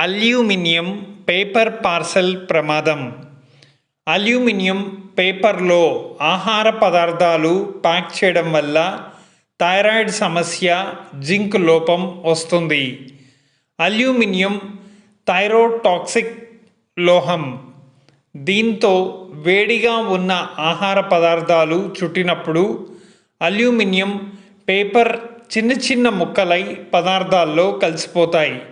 Aluminium paper parcel ప్రమాదం. Aluminium పేపర్లో ఆహార పదార్థాలు ప్యాక్ చేయడం వల్ల థైరాయిడ్ సమస్య జింక్ లోపం వస్తుంది. అల్యూమినియం థైరోటాక్సిక్ లోహం. దీంతో వేడిగా ఉన్న ఆహార పదార్థాలు చుట్టినప్పుడు అల్యూమినియం పేపర్ చిన్న చిన్న ముక్కలై పదార్థాల్లో కలిసిపోతాయి.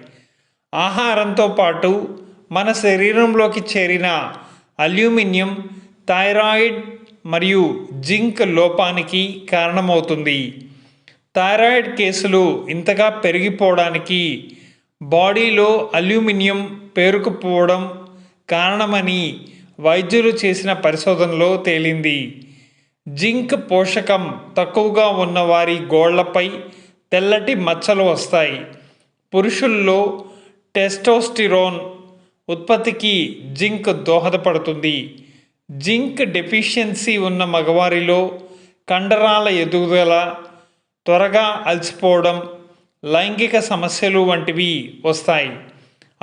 ఆహారంతో పాటు మన శరీరంలోకి చేరిన అల్యూమినియం థైరాయిడ్ మరియు జింక్ లోపానికి కారణమవుతుంది. థైరాయిడ్ కేసులు ఇంతగా పెరిగిపోవడానికి బాడీలో అల్యూమినియం పేరుకుపోవడం కారణమని వైద్యులు చేసిన పరిశోధనలో తేలింది. జింక్ పోషకం తక్కువగా ఉన్న వారి గోళ్ళపై తెల్లటి మచ్చలు వస్తాయి. పురుషుల్లో టెస్టోస్టిరోన్ ఉత్పత్తికి జింక్ దోహదపడుతుంది. జింక్ డెఫిషియన్సీ ఉన్న మగవారిలో కండరాల ఎదుగుదల త్వరగా అలసిపోవడం లైంగిక సమస్యలు వంటివి వస్తాయి.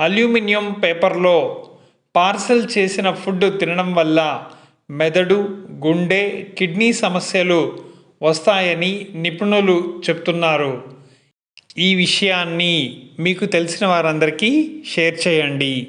అల్యూమినియం పేపర్లో పార్సల్ చేసిన ఫుడ్ తినడం వల్ల మెదడు గుండె కిడ్నీ సమస్యలు వస్తాయని నిపుణులు చెప్తున్నారు. ఈ విషయాన్ని మీకు తెలిసిన వారందరికీ షేర్ చేయండి.